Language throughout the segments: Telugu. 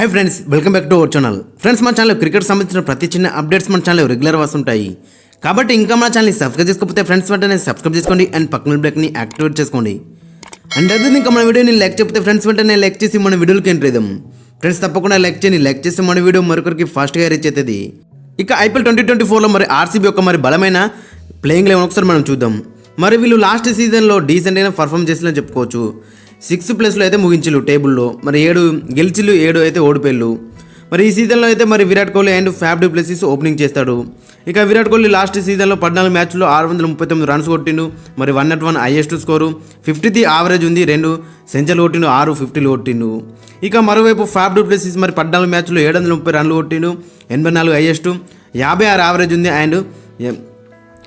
Hi friends welcome back to our channel friends మన ఛానల్ క్రికెట్ సంబంధించిన ప్రతి చిన్న అప్డేట్స్ మన ఛానల్ రెగ్యులర్ వస్తుంటాయి. కాబట్టి ఇంకా మన ఛానల్ని సబ్స్క్రైబ్ చేసుకోకపోతే ఫ్రెండ్స్ వెంటనే సబ్స్క్రైబ్ చేసుకోండి అండ్ పక్కన బ్లాక్ని యాక్టివేట్ చేసుకోండి. అండ్ అదే ఇంకా మన వీడియోని లైక్ చెప్తే ఫ్రెండ్స్ వెంటనే లైక్ చేసి మన వీడియోకి ఎంటర్ ఇద్దాం. ఫ్రెండ్స్ తప్పకుండా లైక్ చేయండి. లైక్ చేసి మన వీడియో మరొకరికి ఫాస్ట్గా రీచ్ అవుతుంది. ఇక ఐపీఎల్ ట్వంటీ ట్వంటీ ఫోర్లో మరి ఆర్సీబీ యొక్క మరి బలమైన ప్లేయింగ్ లెవెన్ ఒకసారి మనం చూద్దాం. మరి వీళ్ళు లాస్ట్ సీజన్లో డీసెంట్ అయిన పర్ఫామ్ చేసిందని చెప్పుకోవచ్చు. సిక్స్ ప్లేస్లో అయితే ముగించిల్లు టేబుల్లో. మరి ఏడు గెలిచిలు ఏడు అయితే ఓడిపోయిల్లు మరి ఈ సీజన్లో అయితే మరి Virat Kohli and Faf Plessis opening చేస్తాడు. ఇక విరాట్ కోహ్లీ లాస్ట్ సీజన్లో పద్నాలుగు మ్యాచ్లో ఆరు వందల ముప్పై తొమ్మిది రన్స్ కొట్టిండు. మరి one nought one highest score. ఫిఫ్టీది average ఉంది రెండు సెంచరీ కొట్టిండు ఆరు ఫిఫ్టీలు కొట్టిండు. ఇక మరోవైపు ఫ్యాబ్ ప్లేసెస్ మరి పద్నాలుగు మ్యాచ్లో ఏడు వందల ముప్పై రన్లు కొట్టిండు. ఎనభై నాలుగు హైయెస్ట్. యాభై ఆరు యావరేజ్ ఉంది అండ్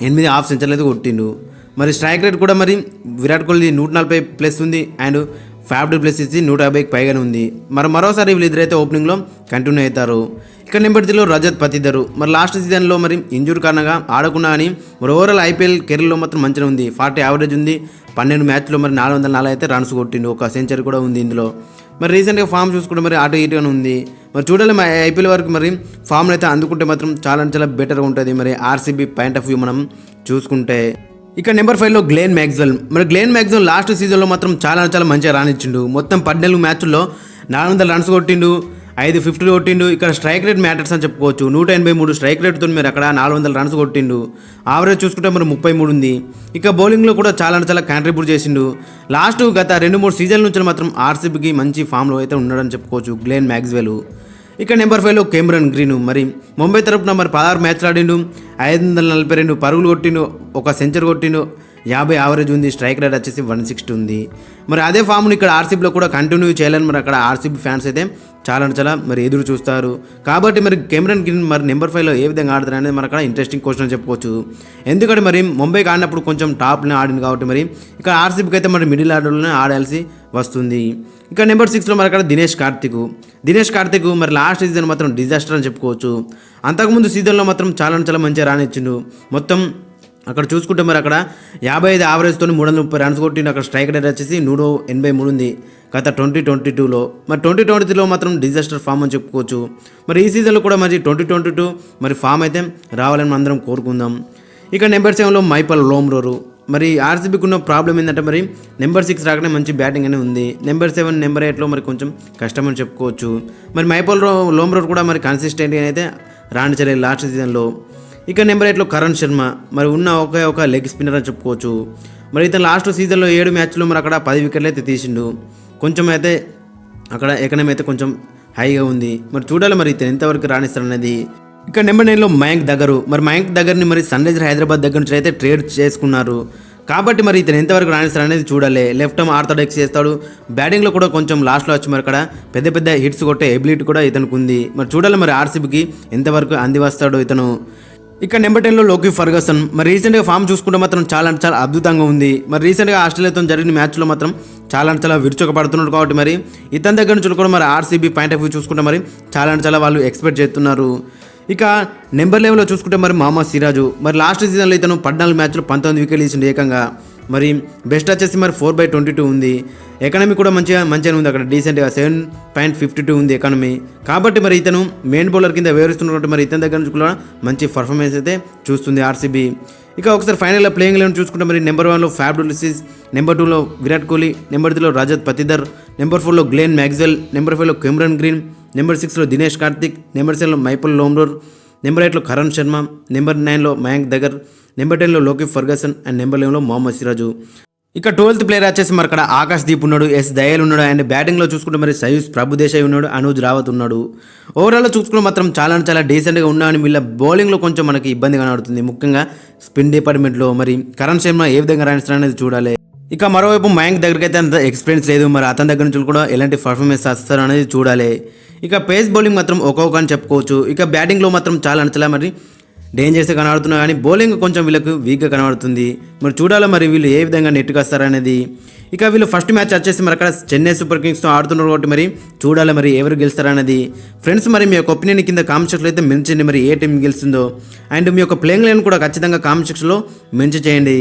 ఎనిమిది హాఫ్ సెంచరీలు అయితే కొట్టిండు. మరి స్ట్రైక్ రేట్ కూడా మరి విరాట్ కోహ్లీ నూట నలభై ప్లస్ ఉంది అండ్ ఫ్యాబ్ ప్లస్ ఇచ్చి నూట యాభైకి పైగానే ఉంది. మరి మరోసారి వీళ్ళిద్దరైతే ఓపెనింగ్లో కంటిన్యూ అవుతారు. ఇక్కడ నెంబర్ రజత్ పతిద్దరు మరి లాస్ట్ సీజన్లో మరి ఇంజూర్ కారణంగా ఆడకుండా అని మరి ఓవరాల్ ఐపీఎల్ కెరీర్లో మాత్రం మంచిగా ఉంది. ఫార్టీ యావరేజ్ ఉంది. పన్నెండు మ్యాచ్లో మరి నాలుగు వందల నాలుగు అయితే రన్స్ కొట్టిండు. ఒక సెంచరీ కూడా ఉంది ఇందులో. మరి రీసెంట్గా ఫామ్ చూసుకుంటే మరి అటు ఇటుగానే ఉంది. మరి చూడాలి మరి ఐపీఎల్ వరకు మరి ఫామ్ అయితే అందుకుంటే మాత్రం చాలా చాలా బెటర్గా ఉంటుంది. మరి ఆర్సీబీ పాయింట్ ఆఫ్ వ్యూ మనం చూసుకుంటే. ఇక నెంబర్ ఫైవ్లో గ్లేన్ మ్యాక్స్వెల్. మరి గ్లేన్ మ్యాక్స్వెల్ లాస్ట్ సీజన్లో మాత్రం చాలా చాలా మంచిగా రానిచ్చిండు మొత్తం పద్నాలుగు మ్యాచ్ల్లో నాలుగు వందల రన్స్ కొట్టిండు ఐదు ఫిఫ్టీ కొట్టిండు. ఇక్కడ స్ట్రైక్ రేట్ మ్యాటర్స్ అని చెప్పుకోవచ్చు. నూట ఎనభై మూడు స్ట్రైక్ రేట్తో మీరు అక్కడ నాలుగు వందల రన్స్ కొట్టిండు. ఆవరేజ్ చూసుకుంటే మరి ముప్పై మూడు ఉంది. ఇక బౌలింగ్లో కూడా చాలా చాలా కాంట్రిబ్యూట్ చేసిండు. లాస్ట్ గత రెండు మూడు సీజన్ల నుంచి మాత్రం ఆర్సీబీకి మంచి ఫామ్లో అయితే ఉన్నాడని చెప్పుకోవచ్చు గ్లేన్ మ్యాక్స్వెల్. ఇక నెంబర్ ఫైవ్లో కెమెరన్ గ్రీన్. మరి ముంబై తరపున మరి పదహారు మ్యాచ్లు ఆడిండు. ఐదు వందల నలభై రెండు పరుగులు కొట్టిండు ఒక సెంచరీ కొట్టిండు. యాభై యావరేజ్ ఉంది స్ట్రైక్ రేట్ వచ్చేసి వన్ సిక్స్టీ ఉంది. మరి అదే ఫామ్ను ఇక్కడ ఆర్సీబీలో కూడా కంటిన్యూ చేయాలని మరి అక్కడ ఆర్సీబీ ఫ్యాన్స్ అయితే చాలా చాలా మరి ఎదురు చూస్తారు. కాబట్టి మరి కెమెరన్ గ్రీన్ మరి నెంబర్ ఫైవ్లో ఏ విధంగా ఆడతారు అనేది మరి అక్కడ ఇంట్రెస్టింగ్ క్వశ్చన్ చెప్పుకోవచ్చు. ఎందుకంటే మరి ముంబైకి ఆడినప్పుడు కొంచెం టాప్లో ఆడింది కాబట్టి మరి ఇక్కడ ఆర్సీబీకి అయితే మరి మిడిల్ ఆర్డర్లోనే ఆడాల్సి వస్తుంది. ఇక నెంబర్ సిక్స్లో మరి అక్కడ దినేష్ కార్తిక్ దినేష్ కార్తిక్ మరి లాస్ట్ సీజన్ మాత్రం డిజాస్టర్ అని చెప్పుకోవచ్చు. అంతకుముందు సీజన్లో మాత్రం చాలా చాలా మంచిగా రానిచ్చిండు మొత్తం అక్కడ చూసుకుంటే మరి అక్కడ యాభై ఐదు యావరేజ్తో మూడు వందల ముప్పై రన్స్ కొట్టిన అక్కడ స్ట్రైక్ రేట్ వచ్చేసి నూట ఎనభై మూడు ఉంది. గత ట్వంటీ ట్వంటీ టూలో మరి ట్వంటీ ట్వంటీ త్రీలో మాత్రం డిజాస్టర్ ఫామ్ అని చెప్పుకోవచ్చు. మరి ఈ సీజన్లో కూడా మరి ట్వంటీ ట్వంటీ టూ మరి ఫామ్ అయితే రావాలని మనం అందరం కోరుకుందాం. ఇక నెంబర్ సెవెన్లో మైపల్ లోమ్రోరు. మరి ఆర్సీబీకి ఉన్న ప్రాబ్లం ఏంటంటే మరి నెంబర్ సిక్స్ రాకనే మంచి బ్యాటింగ్ అనేది ఉంది. నెంబర్ సెవెన్ నెంబర్ ఎయిట్లో మరి కొంచెం కష్టమని చెప్పుకోవచ్చు. మరి మైపల్ రో లోమ్రోర్ కూడా మరి కన్సిస్టెంట్గా అయితే రాణించలేదు లాస్ట్ సీజన్లో ఇక నెంబర్ ఎయిట్లో కరణ్ శర్మ. మరి ఉన్న ఒకే ఒక లెగ్ స్పిన్నర్ అని చెప్పుకోవచ్చు. మరి ఇతను లాస్ట్ సీజన్లో ఏడు మ్యాచ్లో మరి అక్కడ పది వికెట్లు అయితే తీసిండు. కొంచెం అయితే అక్కడ ఎకనమీ అయితే కొంచెం హైగా ఉంది. మరి చూడాలి మరి ఇతను ఎంతవరకు రాణిస్తారనేది ఇక నెంబర్ నైన్లో మయాంక్ దగ్గరు. మరి మయాంక్ దగ్గరని మరి సన్ రైజర్ హైదరాబాద్ దగ్గర నుంచి అయితే ట్రేడ్ చేసుకున్నారు. కాబట్టి మరి ఇతను ఎంతవరకు రాణిస్తారు అనేది చూడాలి. లెఫ్ట్ ఆర్మ్ ఆర్థోడాక్స్ చేస్తాడు. బ్యాటింగ్లో కూడా కొంచెం లాస్ట్లో వచ్చి మరి అక్కడ పెద్ద పెద్ద హిట్స్ కొట్టే ఎబిలిటీ కూడా ఇతనికి ఉంది. మరి చూడాలి మరి ఆర్సీబీకి ఎంతవరకు అంది వస్తాడు ఇతను. ఇక నెంబర్ టెన్లో లోకి ఫర్గసన్. మరి రీసెంట్గా ఫామ్ చూసుకుంటే మాత్రం చాలా అంటే చాలా అద్భుతంగా ఉంది. మరి రీసెంట్గా ఆస్ట్రేలియాతో జరిగిన మ్యాచ్లో మాత్రం చాలా అంటే చాలా విరుచుకపడుతున్నాడు కాబట్టి మరి ఇతని దగ్గర నుంచి కూడా మరి ఆర్సీబీ పాయింట్ ఆఫ్ వ్యూ చూసుకుంటే మరి చాలా అంటే చాలా వాళ్ళు ఎక్స్పెక్ట్ చేస్తున్నారు. ఇక నెంబర్ లెవెల్లో చూసుకుంటే మరి మామ సిరాజు. మరి లాస్ట్ సీజన్లో ఇతను పద్నాలుగు మ్యాచ్లో పంతొమ్మిది వికెట్లు ఇచ్చిండు ఏకంగా. మరి బెస్ట్ వచ్చేసి మరి ఫోర్ బై ట్వంటీ టూ ఉంది. ఎకానమీ కూడా మంచిగా మంచిగా ఉంది. అక్కడ డీసెంట్గా సెవెన్ పాయింట్ ఫిఫ్టీ టూ ఉంది ఎకానమీ కాబట్టి మరి ఇతను మెయిన్ బౌలర్ కింద వివరిస్తున్నటువంటి మరి ఇతని దగ్గర నుంచి కూడా మంచి పర్ఫార్మెన్స్ అయితే చూస్తుంది ఆర్సీబీ ఇక ఒకసారి ఫైనల్లో ప్లేయింగ్ లెవెన్ చూసుకుంటే మరి నెంబర్ వన్లో ఫ్యాబ్ నెంబర్ టూలో విరాట్ కోహ్లీ నెంబర్ త్రీలో రజత్ పతిదర్ నెంబర్ ఫోర్లో గ్లేన్ మ్యాగ్జెల్ నెంబర్ ఫైవ్లో కెమ్రన్ గ్రీన్ నెంబర్ సిక్స్లో దినేష్ కార్తిక్ నెంబర్ సెవెన్లో మైపల్ లోమ్రోర్ నెంబర్ ఎయిట్లో కరణ్ శర్మ నెంబర్ నైన్లో మయాంక్ దగ్గర్ నెంబర్ టెన్లో లోకి ఫర్గసన్ అండ్ నెంబర్ లెవెన్లో మొహమ్మద్ సిరాజు. ఇక ట్వెల్త్ ప్లేయర్ వచ్చేసి మరి అక్కడ ఆకాష్ దీప్ ఉన్నాడు ఎస్ దయాల్ ఉన్నాడు అండ్ బ్యాటింగ్లో చూసుకుంటే మరి సయూస్ ప్రభుదేశాయ్ ఉన్నాడు అనుజ్ రావత్ ఉన్నాడు. ఓవరాల్లో చూసుకుంటే మాత్రం చాలా చాలా డీసెంట్గా ఉన్నాయని వీళ్ళ బౌలింగ్లో కొంచెం మనకి ఇబ్బంది కనబడుతుంది. ముఖ్యంగా స్పిన్ డిపార్ట్మెంట్లో మరి కరణ్ శర్మ ఏ విధంగా రాణిస్తారనేది చూడాలి. ఇక మరోవైపు మయాంక్ దగ్గరికి అయితే అంత ఎక్స్పీరియన్స్ లేదు. మరి అతని దగ్గర నుంచి కూడా ఎలాంటి పర్ఫార్మెన్స్ వస్తారు అనేది చూడాలి. ఇక పేస్ బౌలింగ్ మాత్రం ఒక్కొక్క అని చెప్పుకోవచ్చు. ఇక బ్యాటింగ్లో మాత్రం చాలా నచ్చలే. మరి డేంజర్స్గా కనబడుతున్నా కానీ బౌలింగ్ కొంచెం వీళ్ళకు వీక్గా కనబడుతుంది. మరి చూడాలి మరి వీళ్ళు ఏ విధంగా నెట్గా వస్తారనేది ఇక వీళ్ళు ఫస్ట్ మ్యాచ్ వచ్చేసి మరి అక్కడ చెన్నై సూపర్ కింగ్స్తో ఆడుతున్నారు కాబట్టి మరి చూడాలి మరి ఎవరు గెలుస్తారనేది ఫ్రెండ్స్ మరి మీ యొక్క ఒపీనియన్ కింద కామెంట్ సెక్షన్లో అయితే మెన్షన్ చేయండి. మరి ఏ టీం గెలుస్తుందో. అండ్ మీ యొక్క ప్లేయింగ్ లైన్ కూడా ఖచ్చితంగా కామెంట్ సెక్షన్లో మెన్షన్ చేయండి.